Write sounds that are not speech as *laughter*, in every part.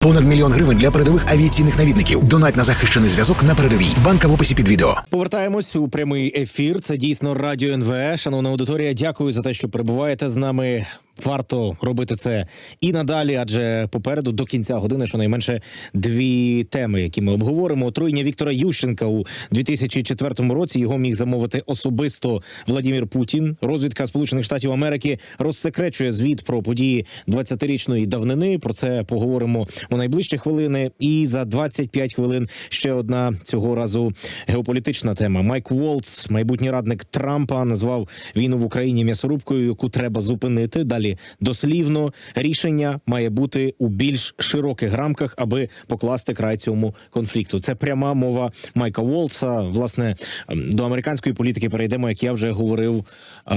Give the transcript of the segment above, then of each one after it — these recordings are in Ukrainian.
Понад мільйон гривень для передових авіаційних навідників. Донать на захищений зв'язок на передовій. Банка в описі під відео. Повертаємось у прямий ефір. Це дійсно радіо НВ. Шановна аудиторія, дякую за те, що перебуваєте з нами. Варто робити це і надалі, адже попереду до кінця години щонайменше дві теми, які ми обговоримо. Отруєння Віктора Ющенка у 2004 році його міг замовити особисто Владімір Путін. Розвідка Сполучених Штатів Америки розсекречує звіт про події 20-річної давнини. Про це поговоримо у найближчі хвилини. І за 25 хвилин ще одна цього разу геополітична тема. Майк Волц, майбутній радник Трампа, назвав війну в Україні м'ясорубкою, яку треба зупинити. Далі дослівно рішення має бути у більш широких рамках, аби покласти край цьому конфлікту. Це пряма мова Майка Волца. Власне ем, до американської політики перейдемо, як я вже говорив. Е,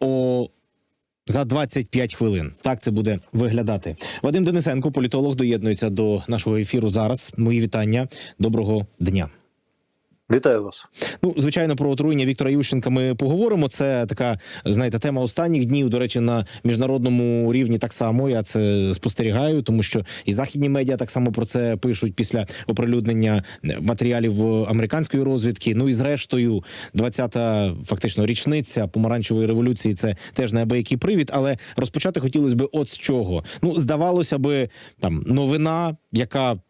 о за 25 хвилин так це буде виглядати. Вадим Денисенко, політолог, доєднується до нашого ефіру зараз. Мої вітання. Доброго дня. Вітаю вас. Ну, звичайно, про отруєння Віктора Ющенка ми поговоримо. Це така, знаєте, тема останніх днів. До речі, на міжнародному рівні так само я це спостерігаю, тому що і західні медіа так само про це пишуть після оприлюднення матеріалів американської розвідки. Ну і зрештою, 20-та фактично річниця помаранчевої революції. Це теж неабиякий привід. Але розпочати хотілося б от з чого. Ну, здавалося би, там новина, яка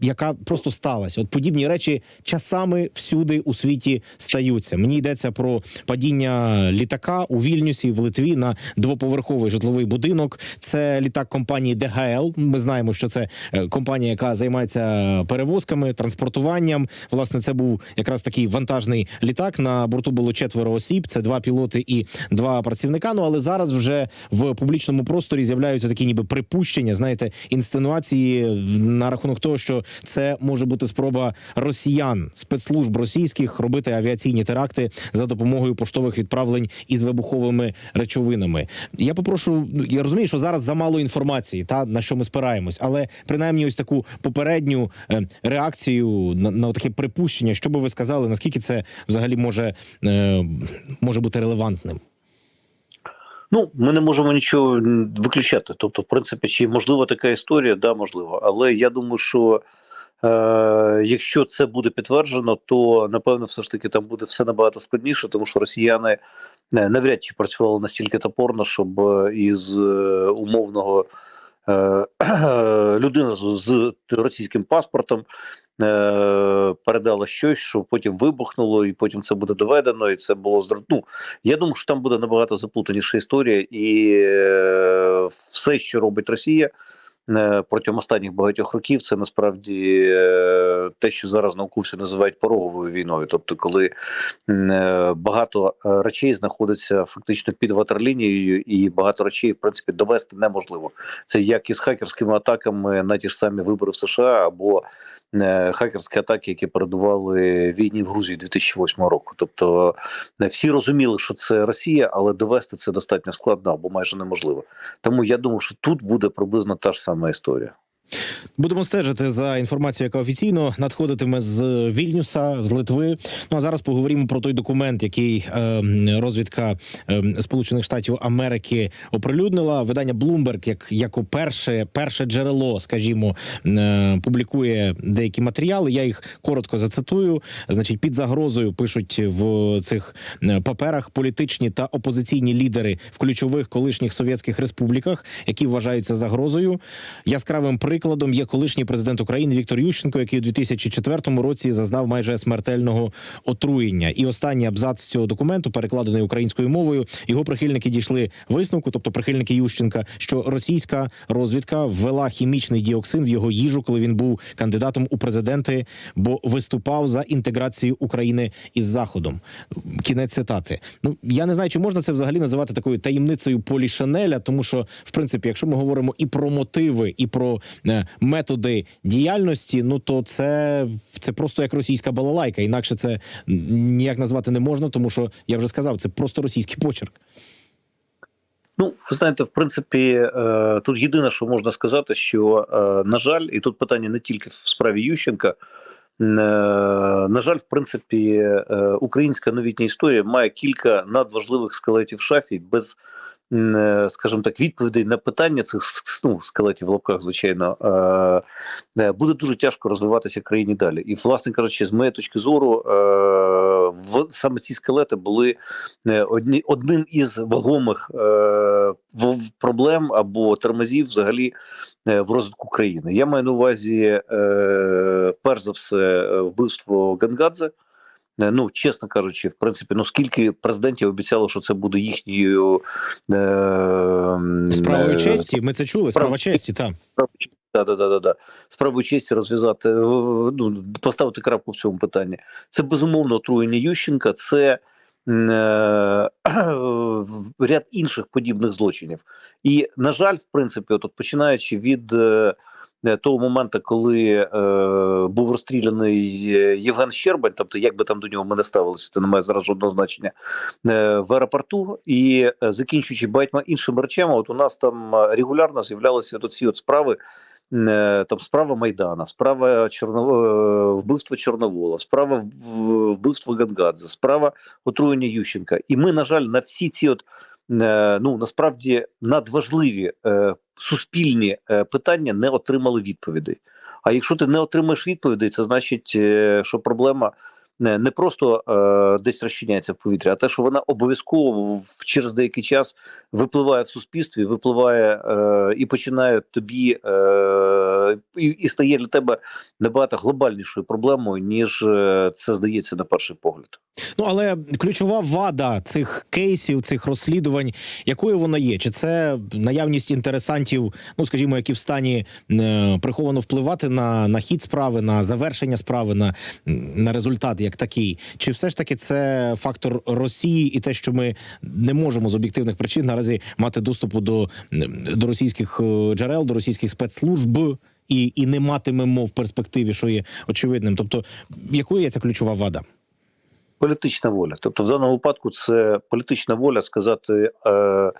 яка просто сталася. От подібні речі часами всюди у світі стаються. Мені йдеться про падіння літака у Вільнюсі в Литві на двоповерховий житловий будинок. Це літак компанії ДГЛ. Ми знаємо, що це е, компанія, яка займається перевозками, транспортуванням. Власне, це був якраз такий вантажний літак. На борту було четверо осіб. Це два пілоти і два працівника. Ну але зараз вже в публічному просторі з'являються такі, ніби припущення, знаєте, інсценуації на рахунок того, що це може бути спроба росіян спецслужб російських робити авіаційні теракти за допомогою поштових відправлень із вибуховими речовинами. Я попрошу, ну, я розумію, що зараз замало інформації, та на що ми спираємось, але принаймні ось таку попередню е, реакцію на, на таке припущення, що би ви сказали, наскільки це взагалі може, е, може бути релевантним. Ну, ми не можемо нічого виключати. Тобто, в принципі, чи можлива така історія, да, можливо. Але я думаю, що якщо це буде підтверджено, то напевно все ж таки там буде все набагато складніше, тому що росіяни навряд чи працювали настільки топорно, щоб е, із е, умовного е, *clears throat* людина з, російським паспортом. е, Передала щось, що потім вибухнуло, і потім це буде доведено, і це було. Ну, Я думаю, що там буде набагато заплутаніша історія, і е, все, що робить Росія е, протягом останніх багатьох років, це насправді е, те, що зараз науковці називають пороговою війною. Тобто, коли е, багато е, речей знаходиться фактично під ватерлінією, і багато речей, в принципі, довести неможливо. Це як із хакерськими атаками на ті ж самі вибори в США або е, хакерські атаки, які передували війні в Грузії 2008 року. Тобто всі розуміли, що це Росія, але довести це достатньо складно або майже неможливо. Тому я думаю, що тут буде приблизно та ж сама історія. Будемо стежити за інформацією, яка офіційно надходитиме з Вільнюса, з Литви. Ну а зараз поговоримо про той документ, який е, розвідка е, Сполучених Штатів Америки оприлюднила. Видання Bloomberg, як як перше, перше джерело, скажімо, е, публікує деякі матеріали. Я їх коротко зацитую. Значить, під загрозою пишуть в цих паперах політичні та опозиційні лідери в ключових колишніх совєтських республіках, які вважаються загрозою. Яскравим прикладом є колишній президент України Віктор Ющенко, який у 2004 році зазнав майже смертельного отруєння. І останній абзац цього документу, перекладений українською мовою, його прихильники дійшли висновку, тобто прихильники Ющенка, що російська розвідка ввела хімічний діоксин в його їжу, коли він був кандидатом у президенти, бо виступав за інтеграцію України із Заходом. Кінець цитати. Ну я не знаю, чи можна це взагалі називати такою таємницею Полі Шанеля, тому що, в принципі, якщо ми говоримо і про мотиви, і про е, методи діяльності, ну то це, це просто як російська балалайка. Інакше це ніяк назвати не можна, тому що я вже сказав, це просто російський почерк. Ну, ви знаєте, в принципі, е, тут єдине, що можна сказати, що е, на жаль, і тут питання не тільки в справі Ющенка. е, На жаль, в принципі, е, українська новітня історія має кілька надважливих скелетів в шафі без е, скажімо так, відповідей на питання цих ну, скелетів в лапках, звичайно, е, е, буде дуже тяжко розвиватися країні далі. І, власне кажучи, з моєї точки зору, е, саме ці скелети були е, одні, одним із вагомих е, проблем або тормозів взагалі е, в розвитку країни. Я маю на увазі, е, перш за все, е, вбивство Гангадзе. Е, Ну, чесно кажучи, в принципі, ну скільки президентів обіцяло, що це буде їхньою е, Справою е, честі, ми це чули. Справа честі, там. Да, да, да, да, да. Справу честі розв'язати, ну, поставити крапку в цьому питанні. Це безумовно отруєння Ющенка, це ряд інших подібних злочинів. І, на жаль, в принципі, от, починаючи від е, е, того моменту, коли е, був розстріляний е, Євген Щербань, тобто як би там до нього ми не ставилися, це не має зараз жодного значення е, в аеропорту, і е, закінчуючи багатьма іншими речами, от у нас там е, регулярно з'являлися ці от справи. Е, Там справа Майдана, справа Чорно... е, вбивства Чорновола, справа вбивства Гангадзе, справа отруєння Ющенка. І ми, на жаль, на всі ці от е, ну насправді надважливі суспільні питання не отримали відповідей. А якщо ти не отримаєш відповідей, це значить, що проблема не, не просто е, десь розчиняється в повітрі, а те, що вона обов'язково в- через деякий час випливає в суспільстві, випливає е, і починає тобі е, і, і стає для тебе набагато глобальнішою проблемою, ніж е, це здається на перший погляд. Ну але ключова вада цих кейсів, цих розслідувань, якою вона є? Чи це наявність інтересантів, ну скажімо, які в стані е, приховано впливати на, на хід справи, на завершення справи, на, на результат як такий? Чи все ж таки це фактор Росії і те, що ми не можемо з об'єктивних причин наразі мати доступу до, до російських е, джерел, до російських спецслужб? І, і не матимемо в перспективі, що є очевидним. Тобто, якою є ця ключова вада? Політична воля. Тобто, в даному випадку це політична воля сказати, е,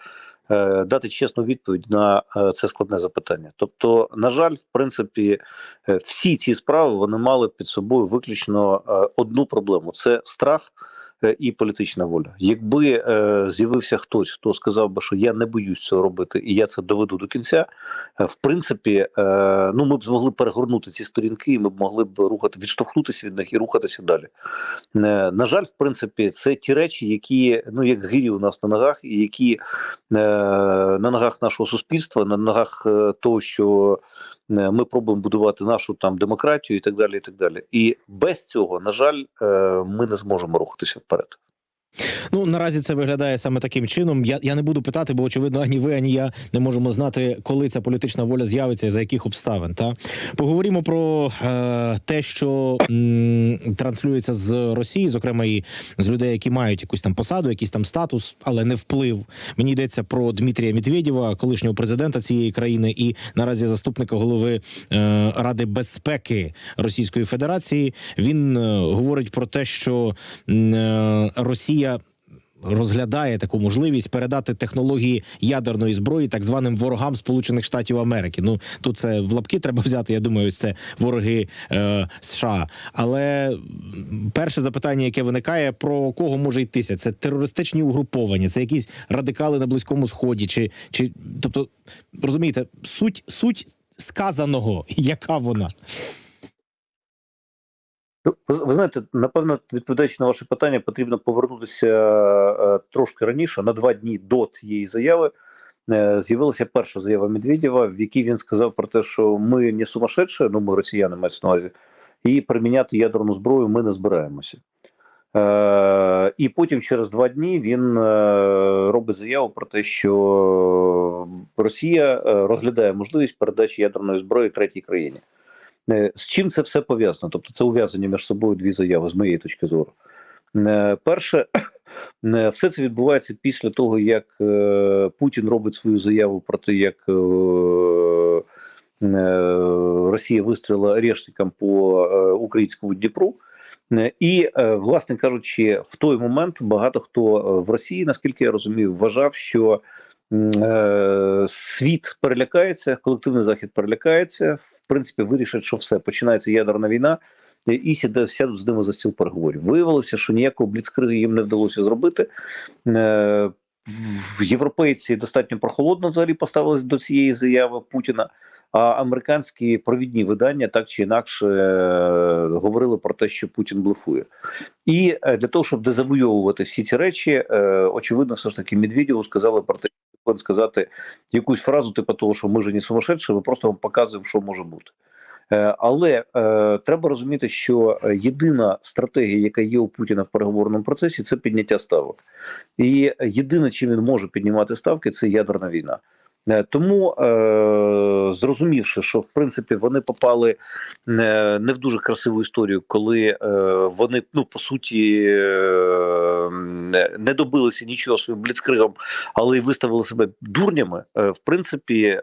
дати чесну відповідь на е, це складне запитання. Тобто, на жаль, в принципі, е, всі ці справи вони мали під собою виключно е, одну проблему: це страх. Е, І політична воля. Якби е, з'явився хтось, хто сказав би, що я не боюсь цього робити, і я це доведу до кінця. е, в принципі, е, ну ми б змогли перегорнути ці сторінки, і ми б могли б рухати, відштовхнутися від них і рухатися далі. Е, На жаль, в принципі, це ті речі, які ну як гирі у нас на ногах, і які е, на ногах нашого суспільства, на ногах е, того, що е, ми пробуємо будувати нашу там демократію, і так далі. І так далі. І без цього, на жаль, е, ми не зможемо рухатися вперед. Ну наразі це виглядає саме таким чином. Я, я не буду питати, бо очевидно, ані ви, ані я не можемо знати, коли ця політична воля з'явиться і за яких обставин. Та поговоримо про е, те, що м, транслюється з Росії, зокрема і з людей, які мають якусь там посаду, якийсь там статус, але не вплив. Мені йдеться про Дмитрія Медведєва, колишнього президента цієї країни, і наразі заступника голови е, Ради безпеки Російської Федерації. Він е, говорить про те, що е, Росія розглядає таку можливість передати технології ядерної зброї так званим ворогам Сполучених Штатів Америки. Ну тут це в лапки треба взяти. Я думаю, ось це вороги е, США. Але перше запитання, яке виникає, про кого може йтися? Це терористичні угруповання, це якісь радикали на близькому сході, чи чи тобто розумієте, суть суть сказаного, яка вона? Ну, Ви, ви знаєте, напевно, відповідаючи на ваше питання, потрібно повернутися е, трошки раніше, на два дні до цієї заяви. Е, з'явилася перша заява Медведєва, в якій він сказав про те, що ми не сумасшедші, ну ми росіяни мають на увазі, і приміняти ядерну зброю ми не збираємося. Е, і потім, через два дні, він е, робить заяву про те, що Росія розглядає можливість передачі ядерної зброї третій країні. Е, З чим це все пов'язано? Тобто це ув'язані між собою дві заяви, з моєї точки зору. Е, Перше, *clears throat* е, все це відбувається після того, як Путін робить свою заяву про те, як Росія вистрілила решникам по українському Дніпру. І, власне кажучи, в той момент багато хто в Росії, наскільки я розумію, вважав, що світ перелякається, колективний захід перелякається. В принципі, вирішить, що все починається ядерна війна, е, і сяде- сядуть з ними за стіл переговорів. Виявилося, що ніякого бліцкригу їм не вдалося зробити. Е, європейці достатньо прохолодно взагалі поставились до цієї заяви Путіна. А американські провідні видання так чи інакше е, говорили про те, що Путін блефує. І е, для того, щоб дезавойовувати всі ці речі, е, очевидно, все ж таки Медведєву сказали про те, сказати якусь фразу, типу того, що ми ж не сумасшедші, ми просто вам показуємо, що може бути. Е, Але е, треба розуміти, що єдина стратегія, яка є у Путіна в переговорному процесі, це підняття ставок. І єдине, чим він може піднімати ставки, це ядерна війна. Е, Тому, е, зрозумівши, що в принципі вони попали е, не в дуже красиву історію, коли вони ну по суті не- добилися нічого своїм бліцкригом, але й виставили себе дурнями. В принципі,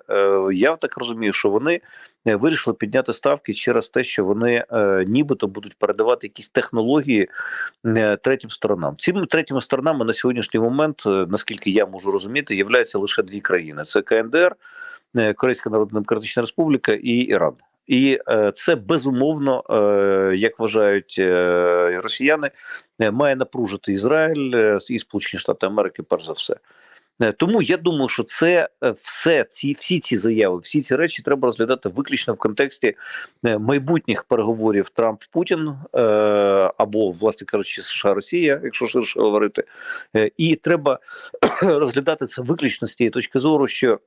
я так розумію, що вони вирішили підняти ставки через те, що вони нібито будуть передавати якісь технології третім сторонам. Цими третіми сторонами на сьогоднішній момент, наскільки я можу розуміти, являються лише дві країни: це КНДР, е, Корейська Народна Демократична Республіка і Іран. І е, це безумовно, е, як вважають росіяни, має напружити Ізраїль і Сполучені Штати Америки, перш за все. Е, Тому я думаю, що це е, все ці всі ці заяви, всі ці речі треба розглядати виключно в контексті е, майбутніх переговорів Трамп Путін або, власне кажучи, США Росія, якщо ширше говорити, і треба *clears throat* розглядати це виключно з тієї точки зору, що.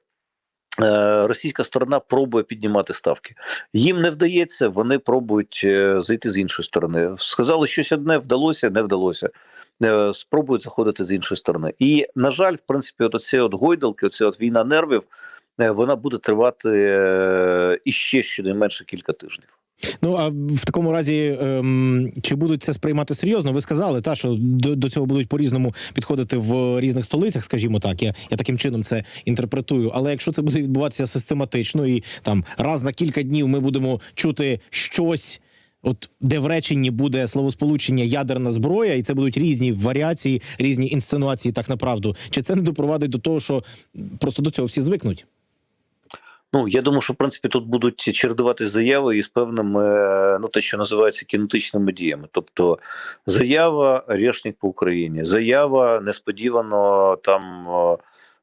Е, Російська сторона пробує піднімати ставки. Їм не вдається, вони пробують е, зайти з іншої сторони. Сказали щось одне, вдалося, не вдалося. Е, Спробують заходити з іншої сторони. І на жаль, в принципі, от оці от гойдалки, оця от війна нервів, вона буде тривати іще щонайменше кілька тижнів. Ну а в такому разі, ем, чи будуть це сприймати серйозно? Ви сказали, та що до, до цього будуть по-різному підходити в різних столицях, скажімо так. Я, я таким чином це інтерпретую. Але якщо це буде відбуватися систематично і там раз на кілька днів ми будемо чути щось. От де в реченні буде словосполучення ядерна зброя, і це будуть різні варіації, різні інсценуації, так направду. Чи це не допровадить до того, що просто до цього всі звикнуть? Ну я думаю, що в принципі тут будуть чередуватись заяви із певними, е, ну те, що називається кінетичними діями. Тобто заява рішник по Україні, заява несподівано там.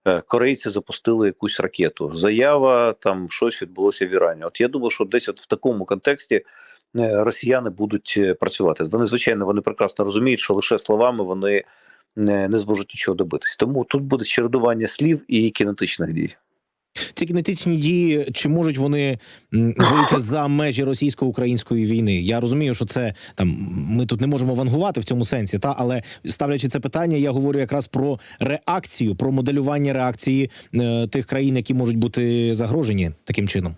е, Корейці запустили якусь ракету. Заява там щось відбулося в Ірані. От я думаю, що десь от в такому контексті е, росіяни будуть працювати. Вони звичайно вони прекрасно розуміють, що лише словами вони не зможуть нічого добитись. Тому тут буде чередування слів і кінетичних дій. Ці кінетичні дії чи можуть вони вийти *laughs* за межі російсько-української війни? Я розумію, що це там ми тут не можемо вангувати в цьому сенсі, та але ставлячи це питання, я говорю якраз про реакцію, про моделювання реакції е, тих країн, які можуть бути загрожені таким чином.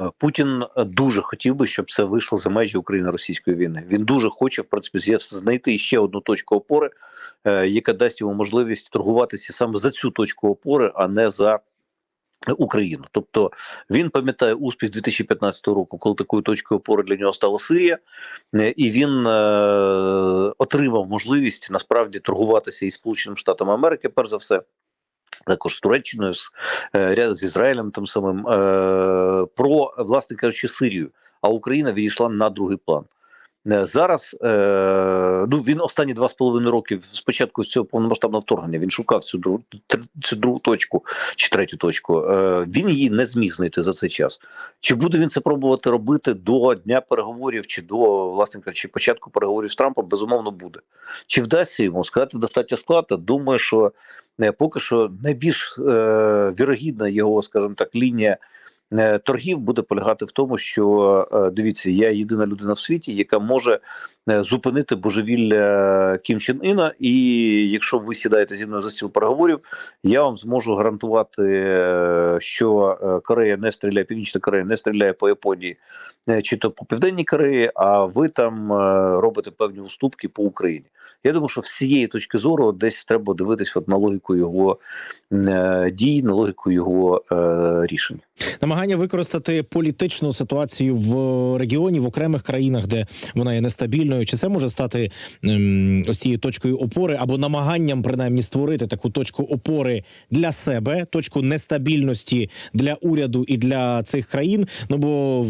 Е, Путін дуже хотів би, щоб це вийшло за межі України-російської війни. Він дуже хоче, в принципі, знайти ще одну точку опори, е, яка дасть йому можливість торгуватися саме за цю точку опори, а не за Україну. Тобто він пам'ятає успіх 2015 року, коли такою точкою опори для нього стала Сирія, е, і він е, отримав можливість насправді торгуватися із Сполученими Штатами Америки, перш за все. Також з Туреччиною, з, е, з Ізраїлем тим самим е, про власне кажучи Сирію. А Україна відійшла на другий план. Е, Зараз е, ну він останні два з половиною роки спочатку цього повномасштабного вторгнення він шукав цю другу цю другу точку чи третю точку. Е, він її не зміг знайти за цей час. Чи буде він це пробувати робити до дня переговорів, чи до власне кажучи, початку переговорів з Трампом? Безумовно буде. Чи вдасться йому сказати достатньо складно? Думаю, що поки що найбільш е, вірогідна його, скажімо так, лінія. Е, Торгів буде полягати в тому, що е, дивіться, я єдина людина в світі, яка може е, зупинити божевілля Кім Чен Іна. І якщо ви сідаєте зі мною за стіл переговорів, я вам зможу гарантувати, що Корея не стріляє, Північна Корея не стріляє по Японії чи то по Південній Кореї, а ви там робите певні уступки по Україні. Я думаю, що з цієї точки зору десь треба дивитись от на логіку його дій, на логіку його рішень. Намагання використати політичну ситуацію в регіоні в окремих країнах, де вона є нестабільною. Чи це може стати ем, ось цією точкою опори або намаганням принаймні створити таку точку опори для себе, точку нестабільності для уряду і для цих країн? Ну бо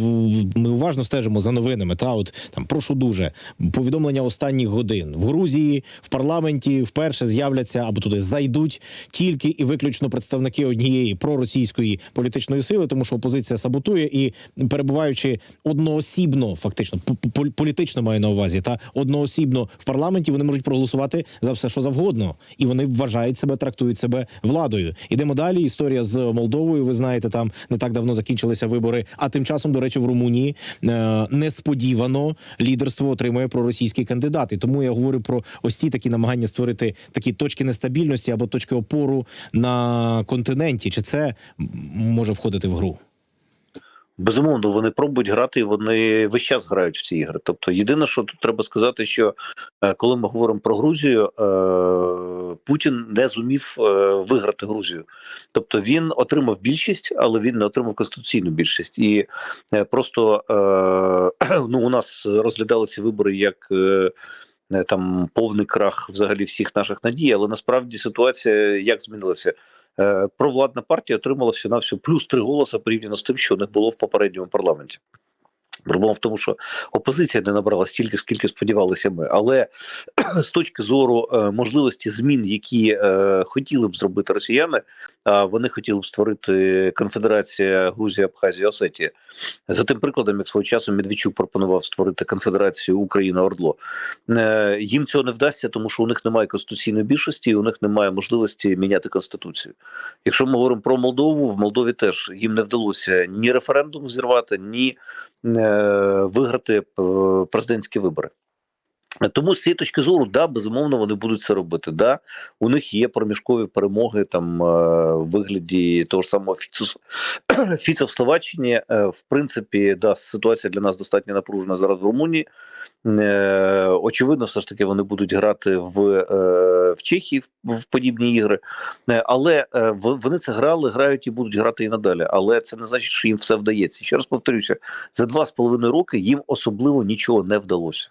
ми уважно стежимо за новинами. Та от там прошу дуже повідомлення останніх годин в Грузії в парламенті вперше з'являться або туди зайдуть тільки і виключно представники однієї проросійської політичної сили, тому що опозиція саботує і перебуваючи одноосібно, фактично політично маю на увазі, та одноосібно в парламенті вони можуть проголосувати за все, що завгодно, і вони вважають себе, трактують себе владою. Ідемо далі. Історія з Молдовою. Ви знаєте, там не так давно закінчилися вибори. А тим часом, до речі, в Румунії е, несподівано лідерство отримує проросійський кандидат. Тому я говорю про ось ці такі намагання створити такі точки нестабільності або точки опору на континенті. Чи це може входити в гру? Безумовно, вони пробують грати, і вони весь час грають в ці ігри. Тобто, єдине, що тут треба сказати, що е, коли ми говоримо про Грузію, е, Путін не зумів е, виграти Грузію. Тобто він отримав більшість, але він не отримав конституційну більшість. І просто *clears throat* ну, у нас розглядали ці вибори як. Там повний крах взагалі всіх наших надій, але насправді ситуація як змінилася. Е, провладна партія отримала всі на всю плюс три голоси порівняно з тим, що не було в попередньому парламенті. Проблема в тому, що опозиція не набрала стільки, скільки сподівалися ми. Але з точки зору е, можливості змін, які е, хотіли б зробити росіяни, вони хотіли б створити конфедерація Грузія, Абхазія, Осетія. За тим прикладом, як свого часу Медведчук пропонував створити конфедерацію Україна Ордло. Е, їм цього не вдасться, тому що у них немає конституційної більшості, і у них немає можливості міняти конституцію. Якщо ми говоримо про Молдову, в Молдові теж їм не вдалося ні референдум зірвати, ні е, виграти е, президентські вибори. Тому з цієї точки зору, да, безумовно, вони будуть це робити. Да, у них є проміжкові перемоги там е, в вигляді того ж самого Фіцу, *clears throat* Фіца в Словаччині. Е, В принципі, да, ситуація для нас достатньо напружена зараз в Румунії. Е, Очевидно, все ж таки вони будуть грати в, е, в Чехії в, подібні ігри. Е, Але е, вони це грали, грають і будуть грати і надалі. Але це не значить, що їм все вдається. Ще раз повторюся: за два з половиною роки їм особливо нічого не вдалося.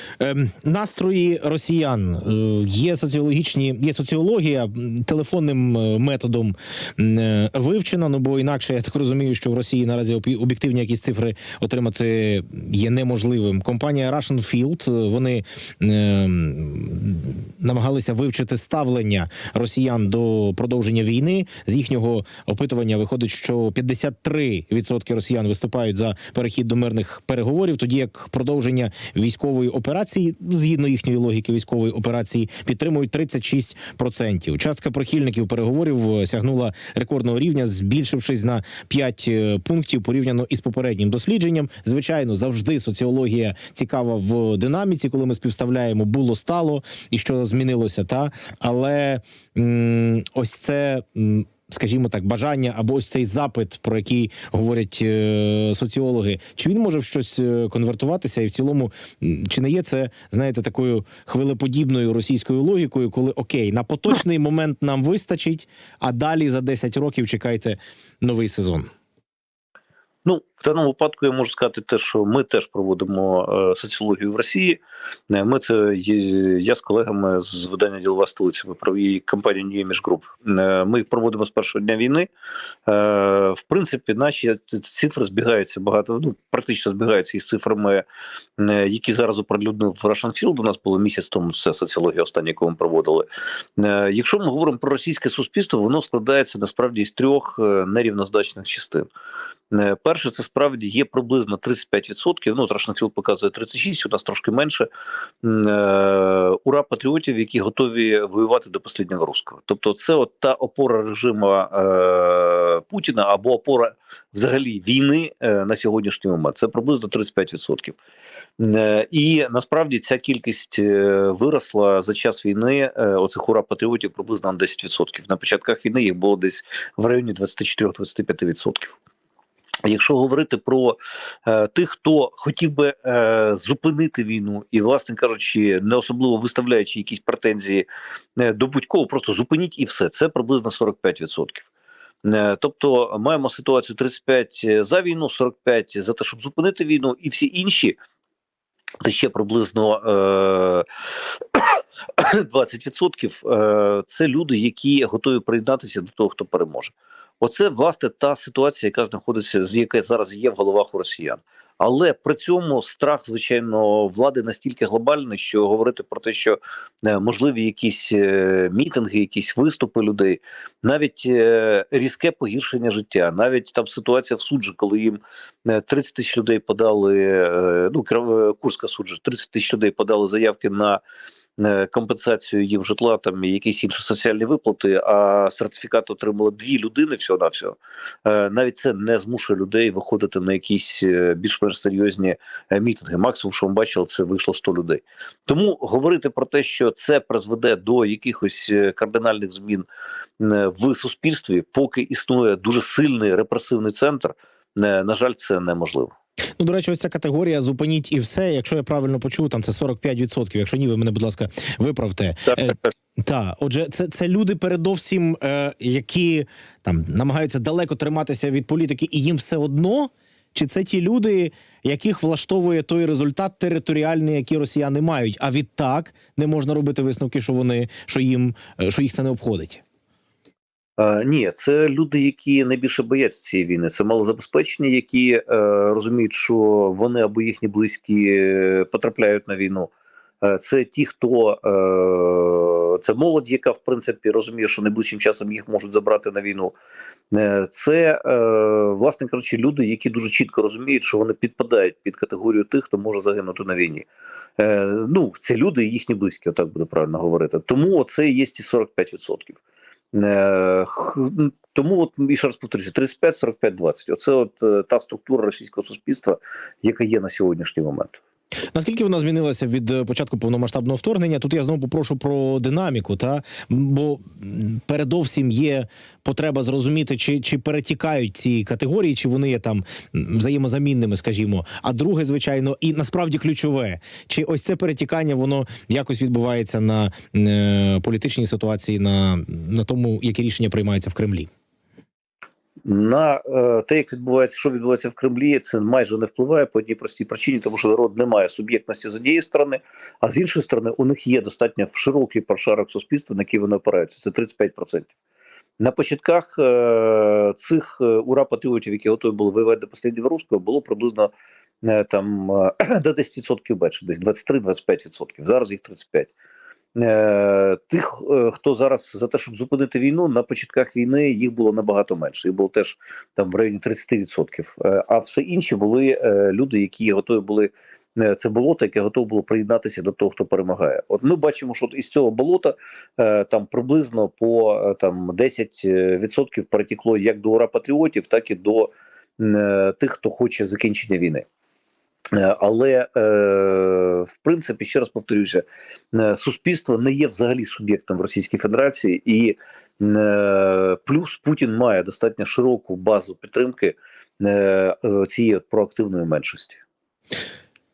настрої росіян е, є соціологічні, є соціологія телефонним е, методом е, вивчена. Ну бо інакше я так розумію, що в Росії наразі об'єктивні якісь цифри отримати є неможливим. Компанія Russian Field, вони ем, намагалися вивчити ставлення росіян до продовження війни. З їхнього опитування виходить, що 53% росіян виступають за перехід до мирних переговорів, тоді як продовження військової операції, згідно їхньої логіки військової операції, підтримують 36%. Частка прихильників переговорів е, сягнула рекордного рівня, збільшившись на 5 е, пунктів порівняно із попереднім дослідженням. Звичайно, завжди соціологія цікава в динаміці, коли ми співставляємо було стало і що змінилося, та але м, ось це. м, Скажімо так, бажання або ось цей запит, про який говорять е, соціологи, чи він може в щось е, конвертуватися, і в цілому чи не є це, знаєте, такою хвилеподібною російською логікою, коли окей, на поточний момент нам вистачить, а далі за 10 років чекайте новий сезон. Ну, в даному випадку я можу сказати те, що ми теж проводимо е, соціологію в Росії. Е, Ми це є- я з колегами з видання ділова столиця. Провели кампанію New Image Group. Е, Ми їх проводимо з першого дня війни. В принципі, наші цифри збігаються багато. Ну практично збігаються із цифрами, які зараз оприлюднив Russian Field. У нас було місяць тому все соціологія остання, яку ми проводили. Якщо ми говоримо про російське суспільство, воно складається насправді із трьох нерівнозначних частин. Е, Перше, це справді є приблизно 35%, ну Рашнафіл показує 36%, у нас трошки менше. е, Ура патріотів, які готові воювати до останнього руського. Тобто, це от та опора режиму е, Путіна або опора взагалі війни на сьогоднішній момент. Це приблизно 35%. Е, І насправді ця кількість виросла за час війни. Оцих ура патріотів приблизно на 10%. На початках війни їх було десь в районі 24-25%. Якщо говорити про е, тих, хто хотів би е, зупинити війну, і, власне кажучи, не особливо виставляючи якісь претензії е, до будь-кого, просто зупиніть і все. Це приблизно 45%. Е, Тобто маємо ситуацію 35 за війну, 45 за те, щоб зупинити війну, і всі інші. Це ще приблизно е, *coughs* 20%. Е, це люди, які готові приєднатися до того, хто переможе. Оце власне та ситуація, яка знаходиться, з яка зараз є в головах у росіян. Але при цьому страх, звичайно, влади настільки глобальний, що говорити про те, що е, можливі якісь е, мітинги, якісь виступи людей, навіть е, різке погіршення життя, навіть там ситуація в суджі, коли їм е, 30 тисяч людей подали, ну Курська суджа, 30 тисяч людей подали заявки на компенсацію їм житла, там і якісь інші соціальні виплати, а сертифікат отримали дві людини всього на всього. Навіть це не змушує людей виходити на якісь е, більш-менш серйозні е, мітинги. Максимум, що ми бачили, це вийшло 100 людей. Тому говорити про те, що це призведе до якихось е, кардинальних змін е, в суспільстві, поки існує дуже сильний репресивний центр. е, На жаль, це неможливо. Ну, до речі, ось ця категорія зупиніть і все. Якщо я правильно почув, там це 45%. Якщо ні, ви мене, будь ласка, виправте. Е, Так, отже, це, це люди передовсім, е, які там намагаються далеко триматися від політики, і їм все одно. Чи це ті люди, яких влаштовує той результат територіальний, який росіяни мають? А відтак не можна робити висновки, що вони що їм е, що їх це не обходить. Е, ні, це люди, які найбільше бояться цієї війни. Це малозабезпечені, які е, розуміють, що вони або їхні близькі е, потрапляють на війну. Е, це ті, хто е, це молодь, яка в принципі розуміє, що найближчим часом їх можуть забрати на війну. Це, е, власне кажучи, люди, які дуже чітко розуміють, що вони підпадають під категорію тих, хто може загинути на війні. Е, ну, це люди і їхні близькі, отак буде правильно говорити. Тому це є ті 45%. Е, Тому от і ще раз повторюся: 35, 45, 20. Оце от е, та структура російського суспільства, яка є на сьогоднішній момент. Наскільки вона змінилася від е, початку повномасштабного вторгнення? Тут я знову попрошу про динаміку, та бо передовсім є потреба зрозуміти, чи, чи перетікають ці категорії, чи вони є там взаємозамінними, скажімо. А друге, звичайно, і насправді ключове, чи ось це перетікання воно якось відбувається на е, політичній ситуації, на, на тому, які рішення приймаються в Кремлі. На е, те, як відбувається, що відбувається в Кремлі, це майже не впливає по одній простій причині, тому що народ не має суб'єктності з однієї сторони, а з іншої сторони, у них є достатньо широкий прошарок суспільства, на який вони опираються. Це 35%. На початках е, цих е, ура патріотів, які готові були воювати до останнього руського, було приблизно там *clears throat* до 10% більше, десь 23-25%. Зараз їх 35%. Е, Тих, е, хто зараз за те, щоб зупинити війну, на початках війни їх було набагато менше. Їх було теж там в районі 30%. Е, А все інші були люди, які готові були. Це болото, яке готове було приєднатися до того, хто перемагає. От ми бачимо, що із цього болота там приблизно по там 10% перетекло як до ура патріотів, так і до тих, хто хоче закінчення війни. Е, Але е, в принципі, ще раз повторюся, е, суспільство не є взагалі суб'єктом в Російській Федерації, і плюс Путін має достатньо широку базу підтримки цієї проактивної меншості.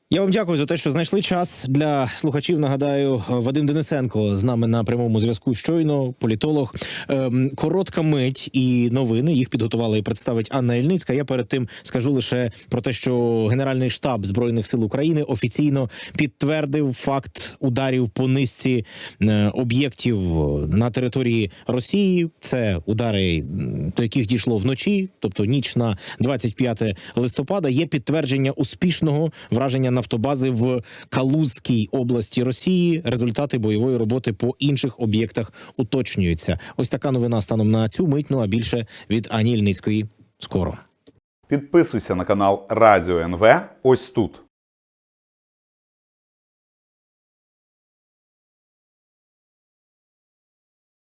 Я вам дякую за те, що знайшли час для слухачів. Нагадаю, Вадим Денисенко з нами на прямому зв'язку. Щойно політолог. Ем, коротка мить і новини їх підготувала і представить Анна Ільницька. Я перед тим скажу лише про те, що Генеральний штаб збройних сил України офіційно підтвердив факт ударів по низці е, об'єктів на території Росії. Це удари, до яких дійшло вночі, тобто ніч на 25 листопада. Є підтвердження успішного враження нафтобази в Калузькій області Росії. Результати бойової роботи по інших об'єктах уточнюються. Ось така новина станом на цю мить. Ну а більше від Ані Ільницької скоро. Підписуйся на канал Радіо НВ ось тут.